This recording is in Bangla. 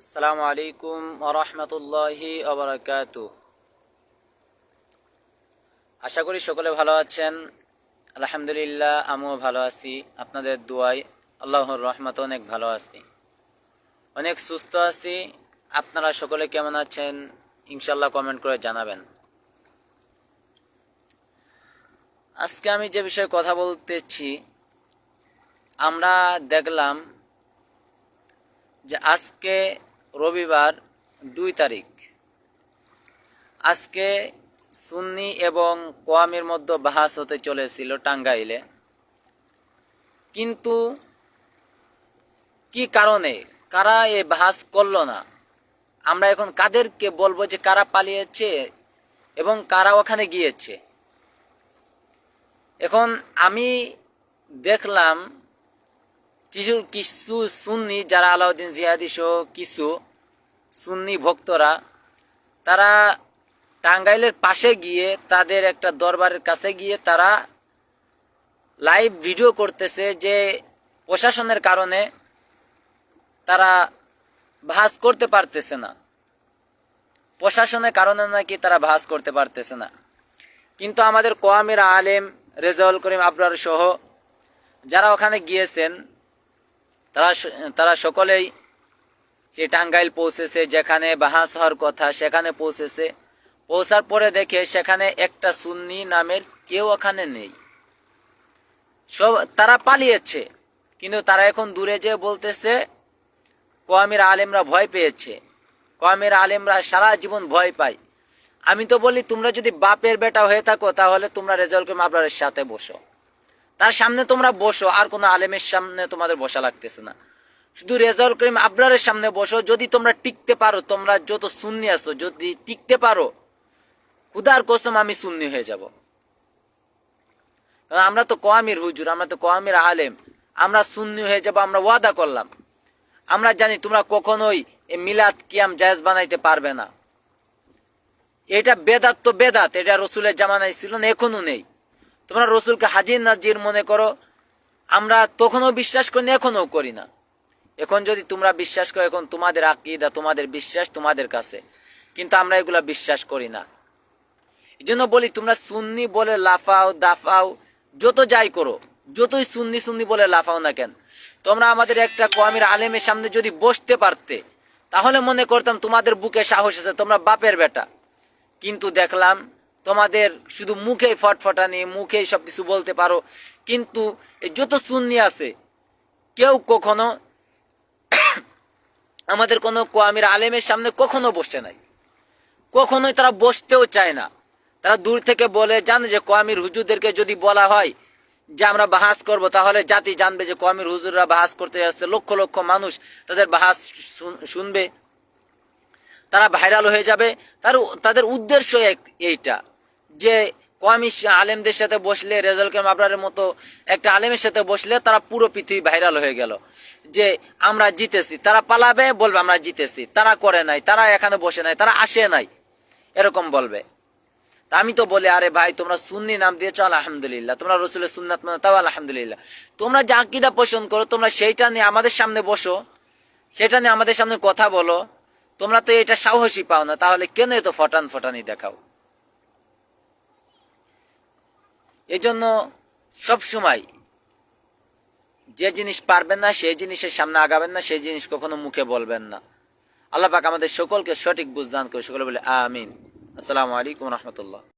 আসসালামু আলাইকুম ওরহমতুল্লাহি আবরাকাত আশা করি সকলে ভালো আছেন। আলহামদুলিল্লাহ, আমিও ভালো আছি। আপনাদের দোয়াই আল্লাহর রহমত অনেক ভালো আছি। অনেক সুস্থ আছি। আপনারা সকলে কেমন আছেন? ইনশাল্লাহ কমেন্ট করে জানাবেন। আজকে আমি যে বিষয়ে কথা বলতেছি, আমরা দেখলাম যে আজকে রবিবার দুই তারিখ। আজকে সুন্নি এবং কোয়ামের মধ্যে বাহাস হতে চলেছিল টাঙ্গাইলে। কিন্তু কি কারণে? কারা এ বাহাস করল না? আমরা এখন কাদেরকে বলব যে কারা পালিয়েছে এবং কারা ওখানে গিয়েছে? এখন আমি দেখলাম কিছু কিছু সুন্নি যারা আলাউদ্দিন জিহাদি সহ কিছু সুন্নি ভক্তরা, তারা টাঙ্গাইলের পাশে গিয়ে তাদের একটা দরবারের কাছে গিয়ে তারা লাইভ ভিডিও করতেছে যে প্রশাসনের কারণে তারা ভাস করতে পারতেছে না। প্রশাসনের কারণে নাকি তারা ভাস করতে পারতেছে না। কিন্তু আমাদের কোয়ামের আলেম, রেজাউল করিম আবরার সহ যারা ওখানে গিয়েছেন তারা তারা সকলেই সে টাঙ্গাইল পৌঁছেছে, যেখানে বাহাস হওয়ার কথা সেখানে পৌঁছেছে। পৌঁছার পরে দেখে সেখানে একটা সুন্নি নামের কেউ ওখানে নেই। সব তারা পালিয়েছে, কিন্তু তারা এখন দূরে যেয়ে বলতেছে কোয়ামের আলেমরা ভয় পেয়েছে। কোয়ামের আলেমরা সারা জীবন ভয় পায়। আমি তো বলি, তোমরা যদি বাপের বেটা হয়ে থাকো, তাহলে তোমরা রেজাল্ট আপনার সাথে বসো। তার সামনে তোমরা বসো, আর কোনো আলেমের সামনে তোমাদের বসা লাগতেছে না। শুধু রেজাউল করিম আবরারের সামনে বসো, যদি তোমরা টিকতে পারো, তোমরা যত সুন্নি আছো, যদি টিকতে পারো, খুদার কসম আমি সুন্নি হয়ে যাব। আমরা তো কোয়ামির হুজুর, আমরা তো কোয়ামির আলেম, আমরা সুন্নি হয়ে যাব, আমরা ওয়াদা করলাম। আমরা জানি তোমরা কখনোই মিলাদ কিয়াম জায়েজ বানাইতে পারবে না। এটা বেদাত তো বেদাত, এটা রসুলের জামানায় ছিল না, এখনও নেই। তোমরা রসুলকে হাজির নাজির মনে করো। আমরা তখনও বিশ্বাস করি এখনও করি না। এখন যদি তোমরা বিশ্বাস করো, এখন তোমাদের আকিদা, তোমাদের বিশ্বাস তোমাদের কাছে। কিন্তু আমরা এগুলা বিশ্বাস করি না। এই জন্য বলি, তোমরা সুন্নি বলে লাফাও, দাফাও, যত যাই করো, যতই সুন্নি সুন্নি বলে লাফাও না কেন। তোমরা আমাদের একটা কোয়ামির আলেমের সামনে যদি বসতে পারতে, তাহলে মনে করতাম তোমাদের বুকে সাহস আছে, তোমরা বাপের বেটা। কিন্তু দেখলাম তোমাদের শুধু মুখেই ফটফটানি, মুখেই সব কিছু বলতে পারো। কিন্তু যত সুন্নি আছে, কেউ কখনো আমাদের কোনো কোয়ামির আলেমের সামনে কখনো বসছে নাই। কখনোই তারা বসতেও চায় না। তারা দূর থেকে বলে, জানে যে কোয়ামির হুজুরদেরকে যদি বলা হয় যে আমরা বাহাস করব, তাহলে জাতি জানবে যে কোয়ামির হুজুররা বাহাস করতে যাচ্ছে। লক্ষ লক্ষ মানুষ তাদের বাহাস শুনবে। তারা ভাইরাল হয়ে যাবে। তার, তাদের উদ্দেশ্য এইটা। যে কোয়ামি আলেমদের সাথে বসলে রেজাল কেম আবরারের মতো একটা আলেমের সাথে বসলে তারা পুরো পৃথিবী ভাইরাল হয়ে গেল। যে আমরা জিতেছি, তারা পালাবে, বলবে আমরা জিতেছি। তারা করে নাই, তারা এখানে বসে নাই, তারা আসে নাই। এরকম বলবে। আমি তো বলি, আরে ভাই, তোমরা সুন্নি নাম দিয়েছ আলহামদুলিল্লাহ। তোমরা রসুলের সুন্নাত মানে তাও আলহামদুলিল্লাহ। তোমরা যা আকিদা পছন্দ করো, তোমরা সেইটা নিয়ে আমাদের সামনে বসো। সেটা নিয়ে আমাদের সামনে কথা বলো। তোমরা তো এটা সাহসী পাও না, তাহলে কেন এত ফটান ফটানি দেখাও? এজন্য সব সময় যে জিনিস পারবেন না, সেই জিনিসের সামনে আগাবেন না, সেই জিনিস কখনো মুখে বলবেন না। আল্লাহ পাক আমাদের সকলকে সঠিক বুঝদান করে সকলে বলে, আমিন। আসসালামু আলাইকুম রহমতুল্লাহ।